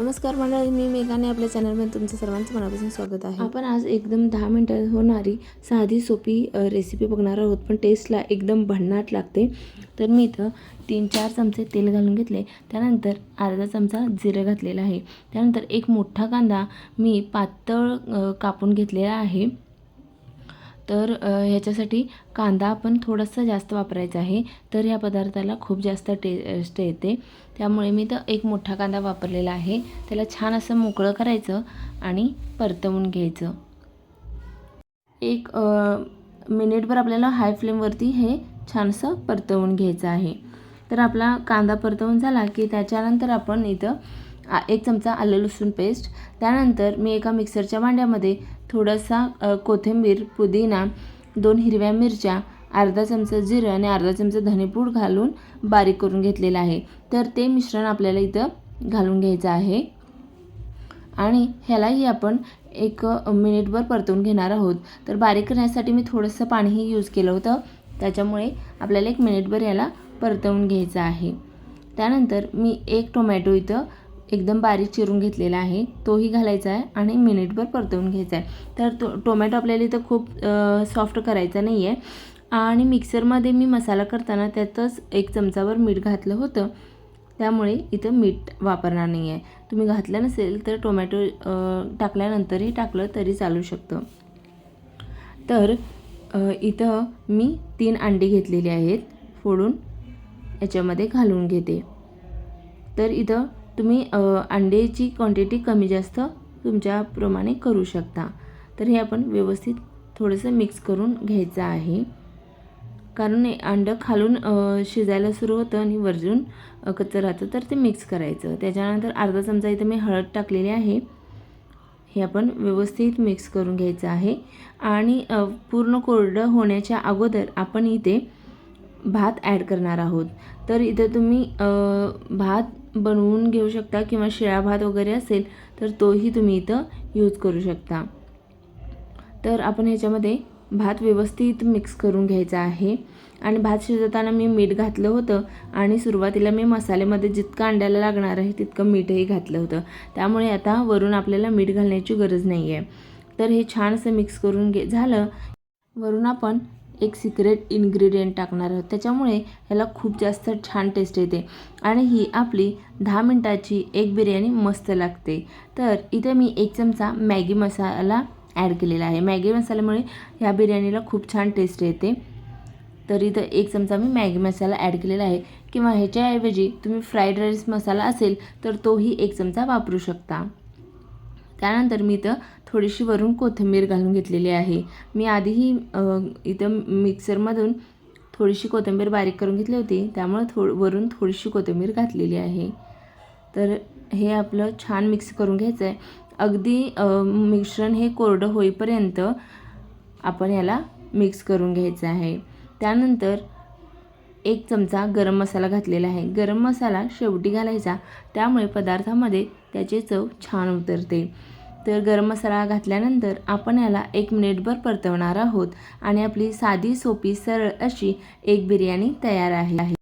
नमस्कार मंडळी मी मेघाने आपल्या चॅनलमध्ये तुमचं सर्वांचं मनापासून स्वागत आहे. आपण आज एकदम दहा मिनटात होणारी साधी सोपी रेसिपी बघणार आहोत पण टेस्टला एकदम भन्नाट लागते. तर मी इथं तीन चार चमचे तेल घालून घेतले. त्यानंतर अर्धा चमचा जिरं घातलेला आहे. त्यानंतर एक मोठा कांदा मी पातळ कापून घेतलेला आहे. तर ह्याच्यासाठी कांदा आपण थोडासा जास्त वापरायचा आहे. तर ह्या पदार्थाला खूप जास्त टेस्ट येते. त्यामुळे मी तर एक मोठा कांदा वापरलेला आहे. त्याला छान असं मोकळं करायचं आणि परतवून घ्यायचं. एक मिनिटभर आपल्याला हाय फ्लेमवरती हे छानसं परतवून घ्यायचं आहे. तर आपला कांदा परतवून झाला की त्याच्यानंतर आपण इथं एक चमचा आलं लसूण पेस्ट त्यानंतर मी एका मिक्सरच्या भांड्यामध्ये थोडासा कोथिंबीर पुदिना दोन हिरव्या मिरच्या अर्धा चमचा जिरं आणि अर्धा चमचा धनेपूड घालून बारीक करून घेतलेलं आहे. तर ते मिश्रण आपल्याला इथं घालून घ्यायचं आहे. आणि ह्यालाही आपण एक मिनिटभर परतवून घेणार आहोत. तर बारीक करण्यासाठी मी थोडंसं पाणीही यूज केलं होतं. त्याच्यामुळे आपल्याला एक मिनिटभर याला परतवून घ्यायचं आहे. त्यानंतर मी एक टोमॅटो इथं एकदम बारीक चिरून घेतलेला आहे. तोही घालायचा आहे आणि मिनिटभर परतवून घ्यायचा आहे. तर तो टोमॅटो आपल्याला इथं खूप सॉफ्ट करायचा नाही आहे आणि मिक्सरमध्ये मी मसाला करताना त्यातच एक चमचावर मीठ घातलं होतं. त्यामुळे इथं मीठ वापरणार नाही आहे तुम्ही घातलं नसेल तर टोमॅटो टाकल्यानंतरही टाकलं तरी चालू शकतं. तर इथं मी तीन अंडी घेतलेली आहेत. फोडून याच्यामध्ये घालून घेते. तर इथं तुम्ही अंड्याची क्वांटिटी कमी जास्त तुमच्याप्रमाणे करू शकता. तर हे आपण व्यवस्थित थोडंसं मिक्स करून घ्यायचं आहे. कारण हे अंडं खालून शिजायला सुरू होतं आणि वरजून कच्चं राहतं तर ते मिक्स करायचं. त्याच्यानंतर अर्धा चमचा इथं मी हळद टाकलेली आहे. हे आपण व्यवस्थित मिक्स करून घ्यायचं आहे. आणि पूर्ण कोरडं होण्याच्या अगोदर आपण इथे भात ॲड करणार आहोत. तर इथं तुम्ही भात बनवून घेऊ शकता किंवा शिळा भात वगैरे असेल तर तोही तुम्ही इथं यूज करू शकता. तर आपण ह्याच्यामध्ये भात व्यवस्थित मिक्स करून घ्यायचा आहे. आणि भात शिजवताना मी मीठ घातलं होतं आणि सुरुवातीला मी मसाल्यामध्ये जितकं अंड्याला लागणार आहे तितकं मीठही घातलं होतं. त्यामुळे आता वरून आपल्याला मीठ घालण्याची गरज नाही आहे तर हे छान असं मिक्स करून घे झालं. वरून आपण एक सिक्रेट इन्ग्रेडियंट टाकणार आहोत. त्याच्यामुळे ह्याला खूप जास्त छान टेस्ट येते. आणि ही आपली दहा मिनटाची एक बिर्याणी मस्त लागते. तर इथे मी एक चमचा मॅगी मसाला ॲड केलेला आहे. मॅगी मसाल्यामुळे ह्या बिर्याणीला खूप छान टेस्ट येते. तर इथं एक चमचा मी मॅगी मसाला ॲड केलेला आहे. किंवा ह्याच्याऐवजी तुम्ही फ्राईड राईस मसाला असेल तर तोही एक चमचा वापरू शकता. त्यानंतर मी इथं थोडीशी वरून कोथिंबीर घालून घेतलेली आहे. मी आधीही इथं मिक्सरमधून थोडीशी कोथिंबीर बारीक करून घेतली होती. त्यामुळं थोड वरून थोडीशी कोथिंबीर घातलेली आहे. तर हे आपलं छान मिक्स करून घ्यायचं आहे अगदी मिश्रण हे कोरडं होईपर्यंत आपण याला मिक्स करून घ्यायचं आहे. त्यानंतर एक चमचा गरम मसाला घातलेला आहे. गरम मसाला शेवटी घालायचा. त्यामुळे पदार्थामध्ये त्याची चव छान उतरते. तर गरम मसाला घातल्यानंतर आपण याला एक मिनिटभर परतवणार आहोत आणि आपली साधी सोपी सरळ अशी एक बिर्याणी तयार आहे.